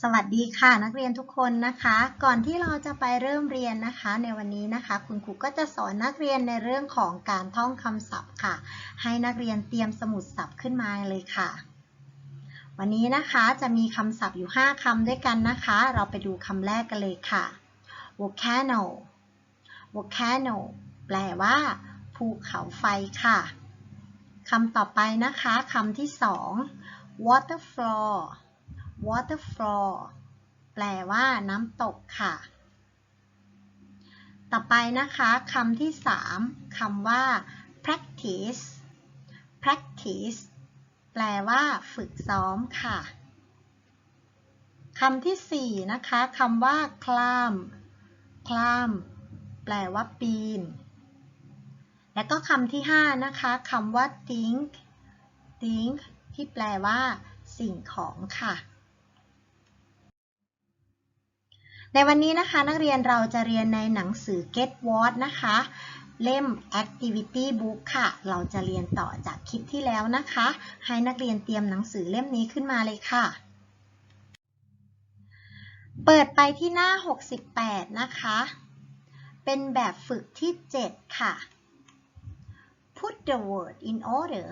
สวัสดีค่ะนักเรียนทุกคนนะคะ ก่อนที่เราจะไปเริ่มเรียนนะคะ ในวันนี้นะคะ คุณครูก็จะสอนนักเรียนในเรื่องของการท่องคำศัพท์ค่ะ ให้นักเรียนเตรียมสมุดศัพท์ขึ้นมาเลยค่ะ วันนี้นะคะจะมีคำศัพท์อยู่ 5คำด้วยกันนะคะ เราไปดูคำแรกกันเลยค่ะ volcano volcano แปลว่าภูเขาไฟค่ะคำต่อไปนะคะคำที่สอง waterfall waterfall แปลว่าน้ำตกค่ะ ต่อไปนะคะคำที่ 3คำว่า practice practice แปลว่า ฝึกซ้อมค่ะคำที่ 4 นะคะคำว่า climb climb แปลว่า ปีน และก็คำที่ 5 นะคะคำว่า think think ที่แปลว่า สิ่งของค่ะ ในวันนี้นะคะนักเรียนเราจะเรียนในหนังสือ Get What นะคะ เล่ม Activity Book ค่ะ เราจะเรียนต่อจากคลิปที่แล้วนะคะ ให้นักเรียนเตรียมหนังสือเล่มนี้ขึ้นมาเลยค่ะ เปิดไปที่หน้า 68 นะคะ เป็นแบบฝึกที่ 7 ค่ะ Put the word in order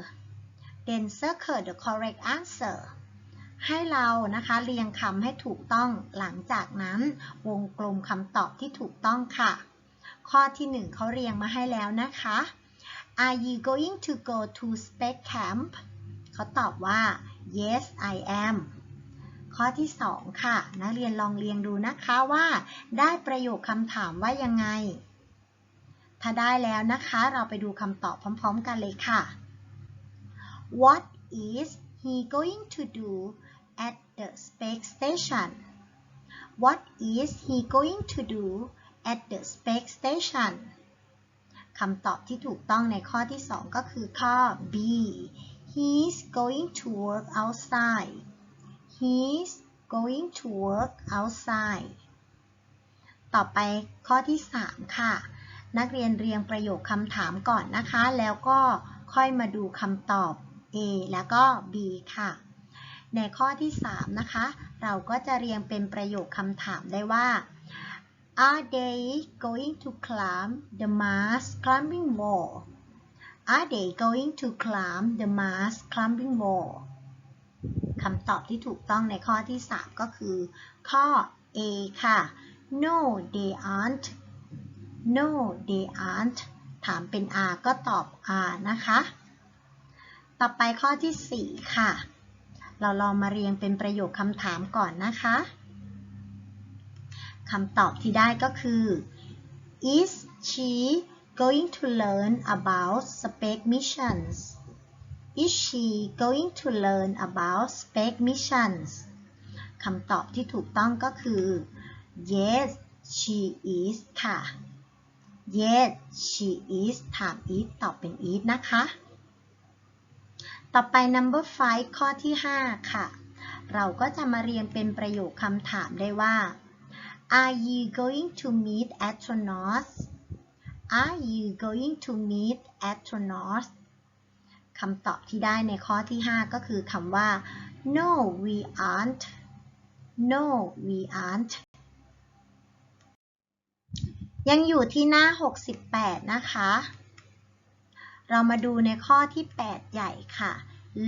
then circle the correct answer ให้เรานะคะเรียงคำให้ถูกต้องหลังจากนั้นวงกลมคำตอบที่ถูกต้องค่ะ ข้อที่หนึ่งเขาเรียงมาให้แล้วนะคะ Are you going to go to spec camp เขาตอบว่า Yes I am ข้อที่สองค่ะ นักเรียนลองเรียงดูนะคะว่า ได้ประโยคคำถามว่ายังไง ถ้าได้แล้วนะคะเราไปดูคำตอบพร้อมๆกันเลยค่ะ What is he going to do at the space station? What is he going to do at the space station? คำตอบที่ถูกต้องในข้อที่ 2 ก็คือข้อ B He's going to work outside He's going to work outside ต่อไปข้อที่ 3 ค่ะ นักเรียนเรียงประโยคคำถามก่อนนะคะ แล้วก็ค่อยมาดูคำตอบ A แล้วก็ B ค่ะ ในข้อที่ 3 นะคะ เราก็จะเรียงเป็นประโยคคำถามได้ว่า Are they going to climb the Mars climbing wall Are they going to climb the Mars climbing wall คำตอบที่ถูกต้องในข้อที่ 3 ก็คือ ข้อ A ค่ะ No they aren't No they aren't ถามเป็น R ก็ตอบ R นะคะ ต่อไปข้อที่ 4 ค่ะ เราลองมาเรียงเป็นประโยคคำถามก่อนนะคะคำตอบที่ได้ก็คือ Is she going to learn about space missions Is she going to learn about space missions คำตอบที่ถูกต้องก็คือ Yes she is ค่ะ Yes she is ถาม is ตอบเป็น is นะคะ ต่อไป number 5ข้อที่ 5 ค่ะ เราก็จะมาเรียงเป็นประโยคคำถามได้ว่า Are you going to meet astronauts Are you going to meet astronauts คำตอบที่ได้ในข้อที่ 5 ก็คือคำว่า No we aren't No we aren't ยังอยู่ที่หน้า 68 นะคะ เรามาดูในข้อที่ 8 ใหญ่ค่ะ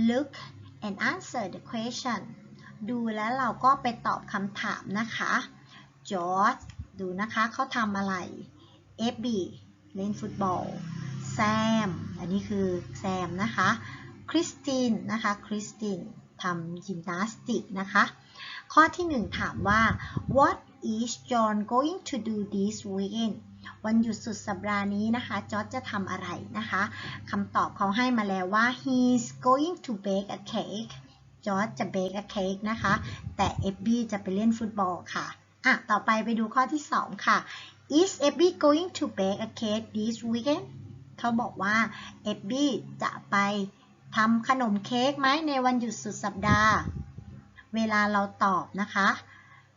look and answer the question ดูแล้วเราก็ไปตอบคำถามนะคะ George ดูนะคะเขาทำอะไร FB เล่นฟุตบอล Sam อันนี้คือแซมนะคะ คริสตินนะคะ คริสตินทำยิมนาสติกนะคะ ข้อที่ 1 ถามว่า What is John going to do this weekend วันหยุดสุดสัปดาห์นี้นะคะจอร์จจะทำอะไรนะคะคำตอบเขาให้มาแล้วว่า he's going to bake a cake จอร์จจะ bake a cake นะคะ แต่เอบบี้จะไปเล่นฟุตบอลค่ะอะ ต่อไปไปดูข้อที่ 2 ค่ะ is Abby going to bake a cake this weekend เขาบอกว่าเอบบี้จะไปทำขนมเค้กไหมในวันหยุดสุดสัปดาห์ เวลาเราตอบนะคะ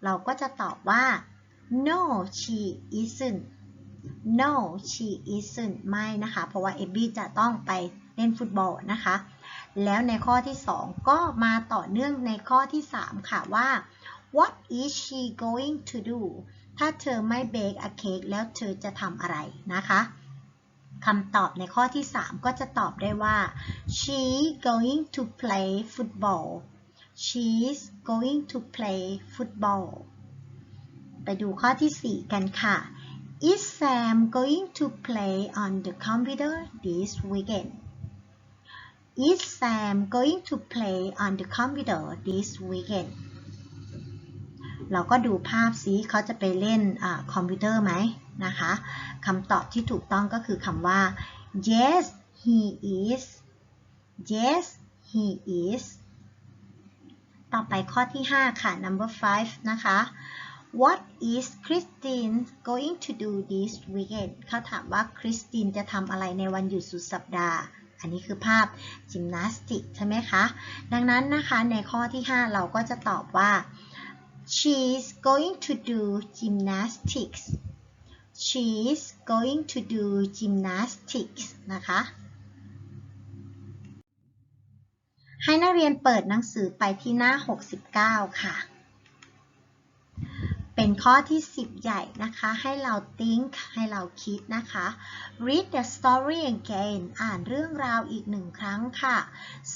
เราก็จะตอบว่า no she isn't no she isn't ไม่นะคะ เพราะว่าเอบบี้จะต้องไปเล่นฟุตบอลนะคะ แล้วในข้อที่ 2 ก็มาต่อเนื่องในข้อที่ 3 ค่ะว่า what is she going to do ถ้าเธอไม่ bake a cake แล้วเธอจะทำอะไรนะคะคำตอบในข้อที่ 3 ก็จะตอบได้ว่า she going to play football she's going to play football ไปดูข้อที่ 4 กันค่ะ is Sam going to play on the computer this weekend is Sam going to play on the computer this weekend เราก็ดูภาพซิเขาจะไปเล่นคอมพิวเตอร์ไหมนะคะคำตอบที่ถูกต้องก็คือคำว่า yes he is yes he is ต่อไปข้อที่ 5 ค่ะ number 5 นะคะ what is Christine going to do this weekend เขาถามว่าคริสตินจะทำอะไรในวันหยุดสุดสัปดาห์ อันนี้คือภาพจิมนาสติกใช่ไหมคะ ดังนั้นนะคะในข้อที่ 5 เราก็จะตอบว่า she's going to do gymnastics she's going to do gymnastics นะคะให้นักเรียนเปิดหนังสือไปที่หน้า 69 ค่ะ เป็นข้อที่ 10 ใหญ่นะคะ ให้เรา think ให้เราคิดนะคะ read the story again อ่านเรื่องราวอีกหนึ่งครั้งค่ะ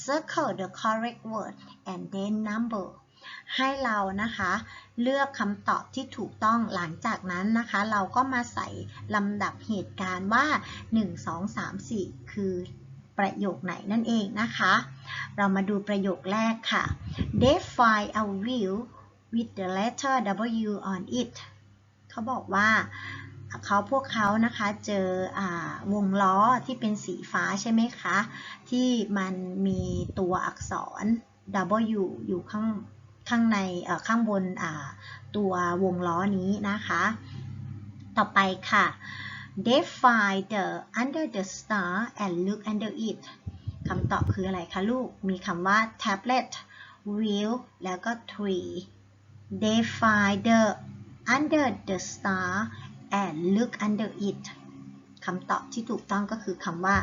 circle the correct word and then number ให้เรานะคะ เลือกคำตอบที่ถูกต้องหลังจากนั้นนะคะ เราก็มาใส่ลำดับเหตุการณ์ว่า 1 2 3 4 คือประโยคไหนนั่นเองนะคะ เรามาดูประโยคแรกค่ะ They find a wheel with the letter W on it เขาบอกว่าเขาพวกเขานะคะเจออวงล้อที่เป็นสีฟ้าใช่ไหมคะ ที่มันมีตัวอักษร W อยู่ข้างข้างในข้างบนตัววงล้อนี้นะคะ ต่อไปค่ะ they find the under the star and look under it คำตอบคืออะไรคะลูก มีคำว่า tablet wheel แล้วก็ tree they find the under the star and look under it คำตอบที่ถูกต้องก็คือคำว่า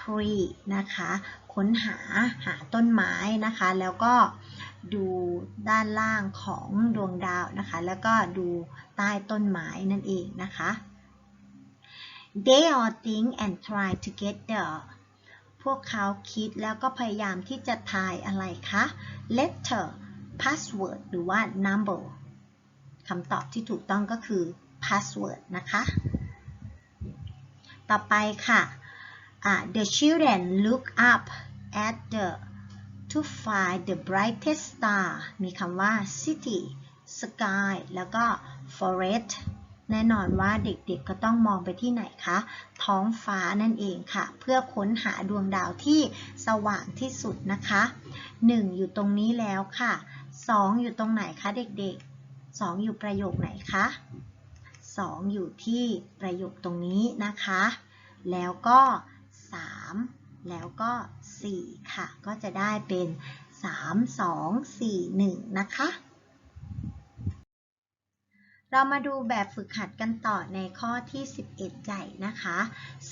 tree นะคะ ค้นหาหาต้นไม้นะคะ แล้วก็ดูด้านล่างของดวงดาวนะคะ แล้วก็ดูใต้ต้นไม้นั่นเองนะคะ they all think and try to get the พวกเขาคิดแล้วก็พยายามที่จะทายอะไรคะ letter password หรือว่า number คำตอบที่ถูกต้องก็คือ password นะคะ ต่อไปค่ะ the children look up at the to find the brightest star มีคำว่า city sky แล้วก็ forest แน่นอนว่าเด็กๆก็ต้องมองไปที่ไหนคะ ท้องฟ้านั่นเองค่ะ เพื่อค้นหาดวงดาวที่สว่างที่สุดนะคะ 1 อยู่ตรงนี้แล้วค่ะ 2 อยู่ตรงไหนคะเด็กๆ 2 อยู่ประโยคไหนคะ 2 อยู่ที่ประโยคตรงนี้นะคะ แล้วก็ 3 แล้วก็ 4 ค่ะ ก็จะได้เป็น 3 2 4 1 นะคะ เรามาดูแบบฝึกหัดกันต่อในข้อที่ 11 ใหญ่นะคะ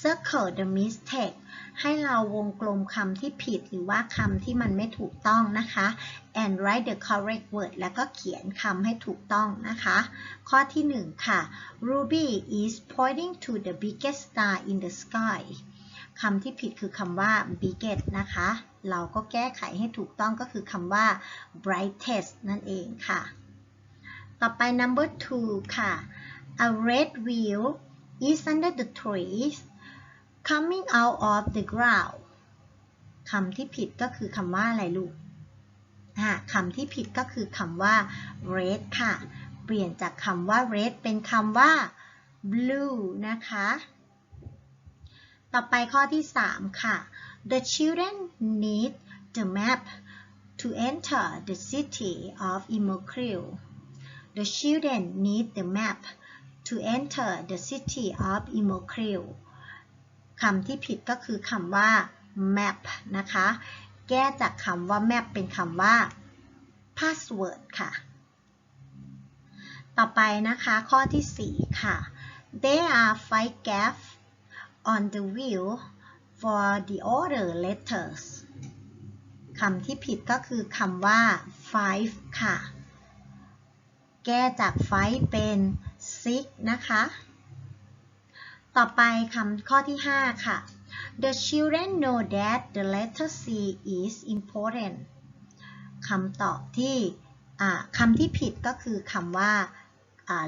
circle the mistake ให้เราวงกลมคำที่ผิดหรือว่าคำที่มันไม่ถูกต้องนะคะ and write the correct word แล้วก็เขียนคำให้ถูกต้องนะคะ ข้อที่ 1 ค่ะ Ruby is pointing to the biggest star in the sky คำที่ผิดคือคำว่า biggest นะคะ เราก็แก้ไขให้ถูกต้องก็คือคำว่า brightest นั่นเองค่ะ ต่อไป number two ค่ะ a red wheel is under the trees coming out of the ground คำที่ผิดก็คือคำว่าอะไรลูกคำที่ผิดก็คือคำว่า red ค่ะ เปลี่ยนจากคำว่า red เป็นคำว่า blue นะคะ ต่อไปข้อที่ 3 ค่ะ the children need the map to enter the city of Immokalee The children need the map to enter the city of Immokalee คำที่ผิดก็คือคำว่า map นะคะ แก้จากคำว่า map เป็นคำว่า password ค่ะ ต่อไปนะคะ ข้อที่ 4 ค่ะ There are five gaps on the wheel for the order letters คำที่ผิดก็คือคำว่า five ค่ะ แก้จาก fight เป็น sick นะคะ ต่อไปคำข้อที่ 5 ค่ะ The children know that the letter C is important คำตอบที่คำที่ผิดก็คือคำว่า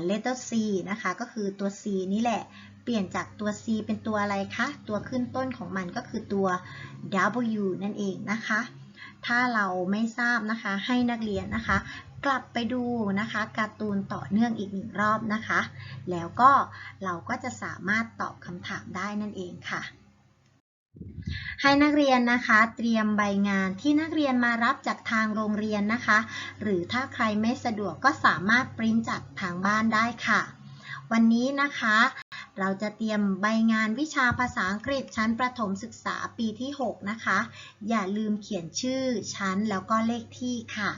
letter C นะคะ ก็คือตัว C นี่แหละ เปลี่ยนจากตัว C เป็นตัวอะไรคะ ตัวขึ้นต้นของมันก็คือตัว W นั่นเองนะคะ ถ้าเราไม่ทราบนะคะ ให้นักเรียนนะคะ กลับไปดูนะคะการ์ตูนต่อเนื่องอีกหนึ่งรอบนะคะ แล้วก็เราก็จะสามารถตอบคำถามได้นั่นเองค่ะ ให้นักเรียนนะคะเตรียมใบงานที่นักเรียนมารับจากทางโรงเรียนนะคะ หรือถ้าใครไม่สะดวกก็สามารถปริ้นจากทางบ้านได้ค่ะ วันนี้นะคะ เราจะเตรียมใบงานวิชาภาษาอังกฤษชั้นประถมศึกษาปีที่ 6 นะคะ อย่าลืมเขียนชื่อชั้นแล้วก็เลขที่ค่ะ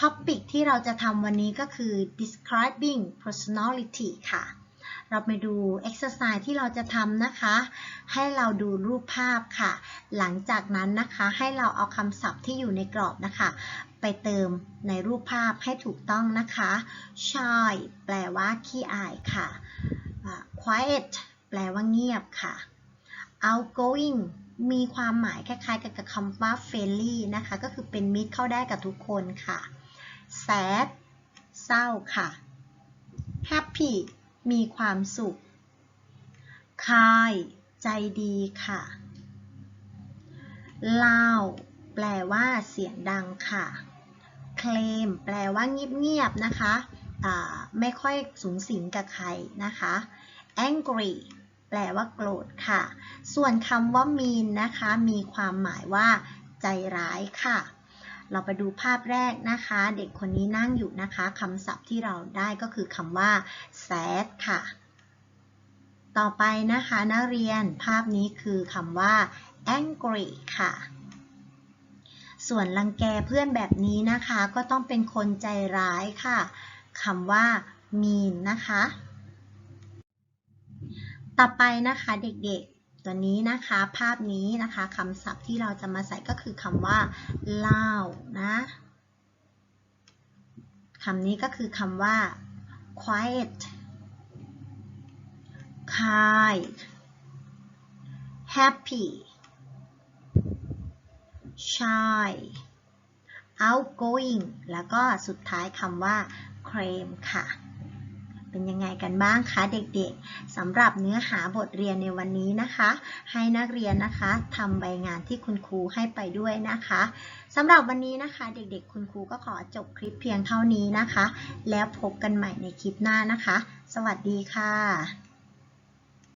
ท็อปิกที่เราจะทำวันนี้ก็คือ describing personality ค่ะ เราไปดู exercise ที่เราจะทำนะคะ ให้เราดูรูปภาพค่ะ หลังจากนั้นนะคะให้เราเอาคำศัพท์ที่อยู่ในกรอบนะคะ ไปเติมในรูปภาพให้ถูกต้องนะคะ shy แปลว่าขี้อายค่ะ quiet แปลว่าเงียบค่ะ outgoing มีความหมายคล้ายๆ กับคำว่า friendly นะคะ ก็คือเป็นมิตรเข้าได้กับทุกคนค่ะ sad เศร้าค่ะ happy มีความสุข kind ใจดีค่ะ loud แปลว่าเสียงดังค่ะ claim แปลว่าเงียบๆนะคะ ไม่ค่อยสูงสิงกับใครนะคะ angry แปลว่าโกรธค่ะ ส่วนคำว่า mean นะคะ มีความหมายว่า ใจร้ายค่ะ เราไปดูภาพแรกนะคะ เด็กคนนี้นั่งอยู่นะคะคำศัพท์ที่เราได้ก็คือคำว่า sad ค่ะ ต่อไปนะคะนักเรียนภาพนี้คือคำว่า angry ค่ะส่วนรังแกเพื่อนแบบนี้นะคะ ก็ต้องเป็นคนใจร้ายค่ะ คำว่า mean นะคะ ต่อไปนะคะเด็กๆ ตัวนี้นะคะภาพนี้นะคะคำศัพท์ที่เราจะมาใส่ก็คือคำว่า loud นะคำนี้ก็คือคำว่า quiet kind happy shy outgoing แล้วก็สุดท้ายคำว่า ครีมค่ะ เป็นยังไงกันบ้างคะเด็กๆสำหรับเนื้อหาบทเรียนในวันนี้นะคะ ให้นักเรียนนะคะทำใบงานที่คุณครูให้ไปด้วยนะคะสำหรับวันนี้นะคะ เด็กๆ คุณครูก็ขอจบคลิปเพียงเท่านี้นะคะ แล้วพบกันใหม่ในคลิปหน้านะคะ สวัสดีค่ะ